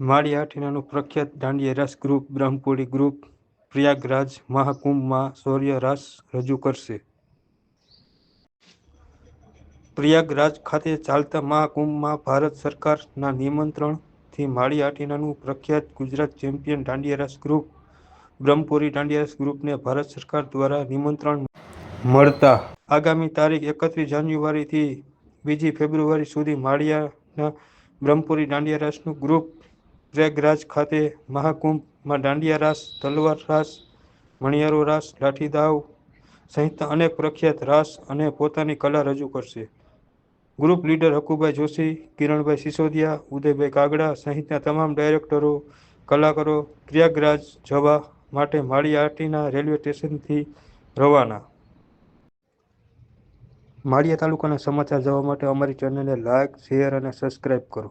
માળી હાટીનાનું પ્રખ્યાત દાંડિયા રસ group Brahmapuri group Prayagraj મહાકુંભમાં શૌર્ય રાસ રજૂ કરશે. પ્રયાગરાજ ખાતે ચાલતા મહાકુંભમાં ભારત સરકારના નિમંત્રણથી માળી આટીનાનું પ્રખ્યાત ગુજરાત ચેમ્પિયન દાંડિયારસ ગ્રુપ બ્રહ્મપુરી દાંડિયા રાસ ગ્રુપને ભારત સરકાર દ્વારા નિમંત્રણ મળતા આગામી તારીખ એકત્રીસ જાન્યુઆરીથી બીજી ફેબ્રુઆરી સુધી માળિયાના બ્રહ્મપુરી દાંડિયા રાસનું ગ્રુપ પ્રયાગરાજ ખાતે મહાકુંભમાં દાંડિયા રાસ, તલવાર રાસ, મણિયારો રાસ, લાઠી દાવ સહિતના અનેક પ્રખ્યાત રાસ અને પોતાની કલા રજૂ કરશે. ગ્રુપ લીડર હકુભાઈ જોશી, કિરણભાઈ સિસોદિયા, ઉદયભાઈ કાગડા સહિતના તમામ ડાયરેક્ટરો, કલાકારો પ્રયાગરાજ જવા માટે માળિયાહાટીના રેલવે સ્ટેશનથી રવાના. માળિયા તાલુકાના સમાચાર જવા માટે અમારી ચેનલને લાઇક શેર અને સબસ્ક્રાઈબ કરો.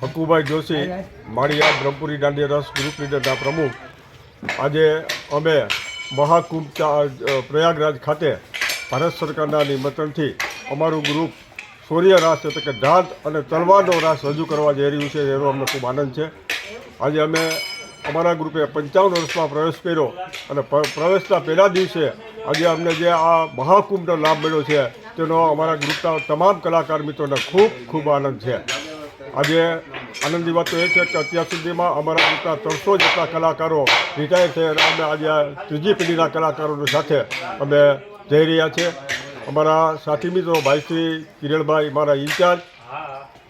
હકુભાઈ જોશી માળિયા બ્રહ્મપુરી દાંડિયા રસ ગ્રુપ લીડરના પ્રમુખ. આજે અમે મહાકુંભ પ્રયાગરાજ ખાતે ભારત સરકારના નિમંત્રણથી અમારું ગ્રુપ સૂર્ય રાસ એટલે કે ધાત અને તલવારનો રાસ રજૂ કરવા જઈ રહ્યું છે. એનો અમને ખૂબ આનંદ છે. આજે અમે અમારા ગ્રુપે પંચાવન વર્ષમાં પ્રવેશ કર્યો અને પ્રવેશના પહેલા દિવસે આજે અમને જે આ મહાકુંભનો લાભ મળ્યો છે તેનો અમારા ગ્રુપના તમામ કલાકાર મિત્રોને ખૂબ ખૂબ આનંદ છે. આજે આનંદની વાત તો એ છે કે અત્યાર સુધીમાં અમારા જેટલા ત્રણસો જેટલા કલાકારો રિટાયર થયા અને અમે આજે ત્રીજી પેઢીના કલાકારોની સાથે અમે જઈ રહ્યા છે અમારા સાથી મિત્રો ભાઈશ્રી કિરણભાઈ, મારા ઇન્ચાર્જ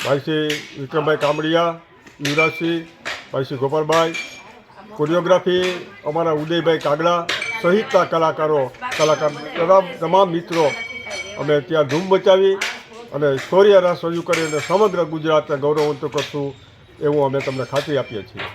ભાઈશ્રી વિક્રમભાઈ કામડિયા, યુવરાજસિંહ ભાઈશ્રી ગોપાલભાઈ, કોરિયોગ્રાફી અમારા ઉદયભાઈ કાગડા સહિતના કલાકારો, કલાકાર, તમામ તમામ મિત્રો અમે ત્યાં ધૂમ મચાવી અને શૌર્ય રાસ રજૂ કરીને સમગ્ર ગુજરાતને ગૌરવવંત કરશું, એવું અમે તમને ખાતરી આપીએ છીએ.